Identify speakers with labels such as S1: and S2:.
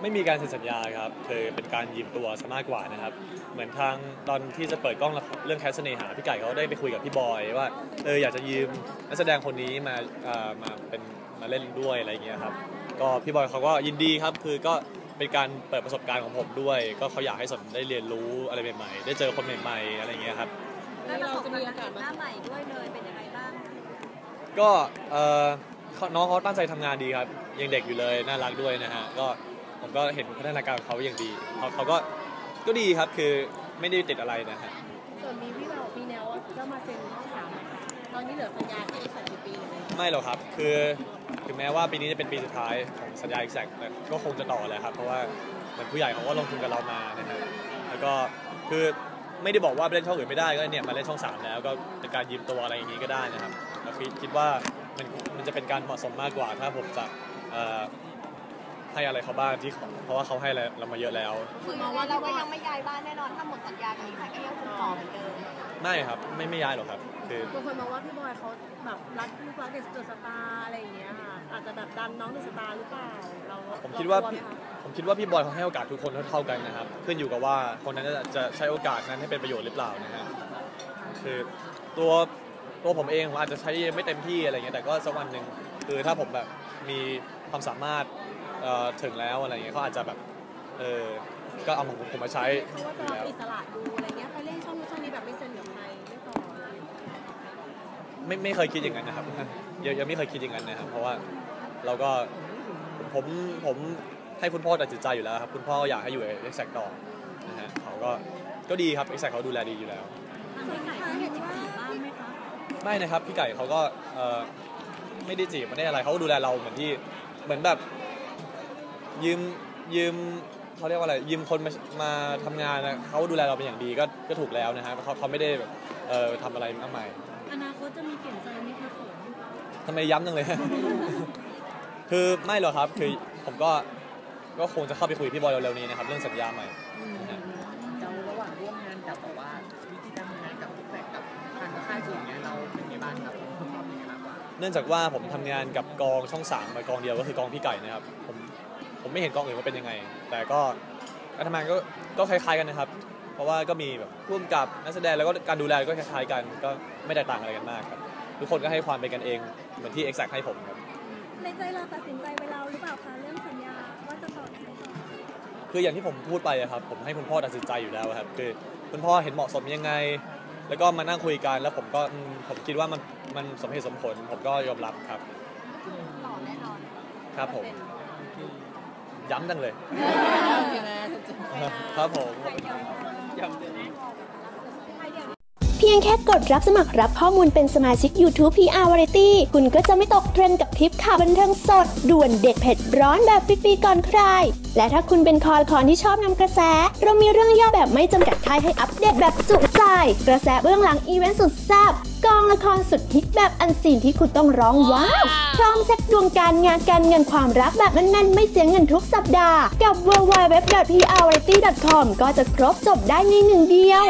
S1: ไงไหมคะ
S2: ไม่มีการเซ็นสัญญาครับคือเป็นการยืมตัวซะมากกว่านะครับ เหมือนทางตอนที่จะเปิดกล้องละครเรื่องแคสเสน่หาพี่ไก่เขาได้ไปคุยกับพี่บอยว่าเอออยากจะยืมนักแสดงคนนี้มาเอ่อมาเป็นมาเล่นด้วยอะไรอย่างเงี้ยครับก็พี่บอยเขาก็ยินดีครับคือก็เป็นการเปิดประสบการณ์ของผมด้วย ก็เขาอยากให้สนได้เรียนรู้อะไรใหม่ๆ ได้เจอคนใหม่ๆอะไรอย่างเงี้ยครับ
S1: แล้วเราจะมีโอกาส
S3: ห
S1: มา
S3: น้าใหม่ด้วยเลยเป็นยังไงบ้าง
S2: ก็เอ่อเขาน้องเขาตั้งใจทำงานดีครับยังเด็กอยู่เลยน่ารักด้วยนะฮะก็ ผมก็เห็นพัฒนาการของเขาอย่างดีเขาเขาก็ก็ดีครับคือไม่ได้ติดอะไรนะฮะ
S1: ส่วนมีพี่เรามีแนวว่าจะมาเซ็นช่องสามไหมคะตอนนี้เหลือสัญญาแค่อีกสักกี่ปีเลย
S2: ไม่หรอกครับ คือถึงแม้ว่าปีนี้จะเป็นปีสุดท้ายของสัญญาอีกแสกแต่ก็คงจะต่อแหละครับ เพราะว่าเหมือนผู้ใหญ่เขาก็ลงทุนกับเรามานะฮะแล้วก็คือไม่ได้บอกว่าไปเล่นช่องอื่นไม่ได้ก็เนี่ยมาเล่นช่องสามแล้วก็เป็นการยืมตัวอะไรอย่างนี้ก็ได้นะครับแล้วคิดคิดว่ามันมันจะเป็นการเหมาะสมมากกว่าถ้าผมจะเอ่อ ให้อะไรเขาบ้างที่เขาเพราะว่าเขาให้อะไรเรามาเยอะแล้ว
S3: คือยังไงเราก็ยังไม่ย้ายบ้านแน่นอนถ้าหมดสัญญากับอีกสักก็ยังคงต่อเหมือนเดิม
S2: ไม่ครับไม่ไม่ย้ายหรอกครับ คือ
S1: บางคนมองว่าพี่บอยเขาแบบรักลูกรักเด็กเดอะสตาร์อะไรอย่างเงี้ยค่ะอาจจะแบบดันน้องเดอะสตาร์หรือเปล่าเรา
S2: ผมคิดว่า
S1: เรกลั
S2: พี่
S1: ไหมคะ
S2: ผมคิดว่าพี่บอยเขาให้โอกาสทุกคนเท่าๆกันนะครับ ขึ้นอยู่กับว่าคนนั้นจะจะใช้โอกาสนั้นให้เป็นประโยชน์หรือเปล่านะฮะคือตัวตัวผมเองผมอาจจะใช้ไม่เต็มที่อะไรเงี้ยแต่ก็สักวันหนึ่งคือถ้าผมแบบมีความสามารถ เอ่อถึงแล้วอะไรเงี้ยเขาอาจจะแบบเออก็เอาของผมมาใช้
S1: เขาว่า
S2: อ
S1: จะ
S2: ยู่
S1: รับ
S2: แล้ว
S1: อิสระดูอะไรเงี้ยไปเล่นช่องนู้นช่องนี้แบบไม่เซ็นกับใครไม่ต่ออะไรอย่างเงี้ย
S2: ไม่ไม่เคยคิดอย่างนั้นนะครับ ยังยังไม่เคยคิดอย่างนั้นนะครับ เพราะว่าเราก็ผมผมให้คุณพ่อตัดสินใจอยู่แล้วครับ คุณพ่ออยากให้อยู่เอ็กแซกต่อนะฮะเขาก็ก็ดีครับเอ็กแซกเขาดูแลดีอยู่แล้ว
S3: ทางพี่ไก่เขาเห็นว่าบ้างไหมคะ
S2: ไม่นะครับ พี่ไก่เขาก็เอ่อไม่ได้จีบไม่ได้อะไรเขาก็ดูแลเราเหมือนที่เหมือนแบบ ยืมยืมเขาเรียกว่าอะไรยืมคนมามาทำงานนะเขาดูแลเราเป็นอย่างดีก็ก็ถูกแล้วนะฮะเขาเขาไม่ได้แบบเอ่อทำอะไรมากมาย
S3: อนาคตจะมีเปลี่ยนใจไหมคะผม
S2: ทำไมย้ำจังเลย คือไม่หรอกครับคือผมก็ก็คงจะเข้าไปคุยกับพี่บอยเร็วๆนี้นะครับเรื่องสัญญาใหม่นะฮะ
S4: เราระหว่างร่วมงานกับแบบว่าวิธีการทำงานกับแฟกกับทางค่ายอื่นเนี่ยเราเป็นไงบ้างครับชอบยังไงมากกว่า
S2: เนื่องจากว่าผมทำงานกับกองช่องสามมากองเดียวก็คือกองพี่ไก่นะครับผม ผมไม่เห็นกองอื่นว่าเป็นยังไง แต่ก็การทำงานก็ก็คล้ายๆกันนะครับ เพราะว่าก็มีแบบร่วมกับนักแสดงแล้วก็การดูแลก็คล้ายๆกัน ก็ไม่แตกต่างอะไรกันมากครับทุกคนก็ให้ความเป็นกันเองเหมือนที่ Exact ให้ผมครับ
S3: ในใจเราตัดสินใจไว้แล้วหรือเปล่าคะเรื่องสัญญาว่าจะต่อหรือไม่ต่อ
S2: คืออย่างที่ผมพูดไปอะครับ ผมให้คุณพ่อตัดสินใจอยู่แล้วครับ คือคุณพ่อเห็นเหมาะสมยังไง แล้วก็มานั่งคุยกันแล้วผมก็อืมผมคิดว่ามันมันสมเหตุสมผล ผมก็ยอมรับครับ
S3: ต่อแน่นอน
S2: ครับผม ย้ำจังเลย
S1: ยังไงถูกจริง
S2: ครับผม
S4: ย้ำเลย
S5: เพียงแค่กดรับสมัครรับข้อมูลเป็นสมาชิก YouTube PR Variety คุณก็จะไม่ตกเทรนด์กับทริปข่าวบันเทิงสด ด่วนเด็ดเผ็ดร้อนแบบฟรีๆก่อนใคร และถ้าคุณเป็นคอคอนที่ชอบนำกระแส เรามีเรื่องย่อแบบไม่จำกัดค่ายให้อัปเดตแบบจุใจ กระแสเบื้องหลังอีเวนต์สุดแซ่บ กองละครสุดฮิตแบบอันซีนที่คุณต้องร้องว้าว พร้อมเซ็ตดวงการงานการเงินความรักแบบแน่นๆ ไม่เสียเงินทุกสัปดาห์ กับ w w w p r v a r i e t y c o m ก็จะครบจบได้ในหนึ่งเดียว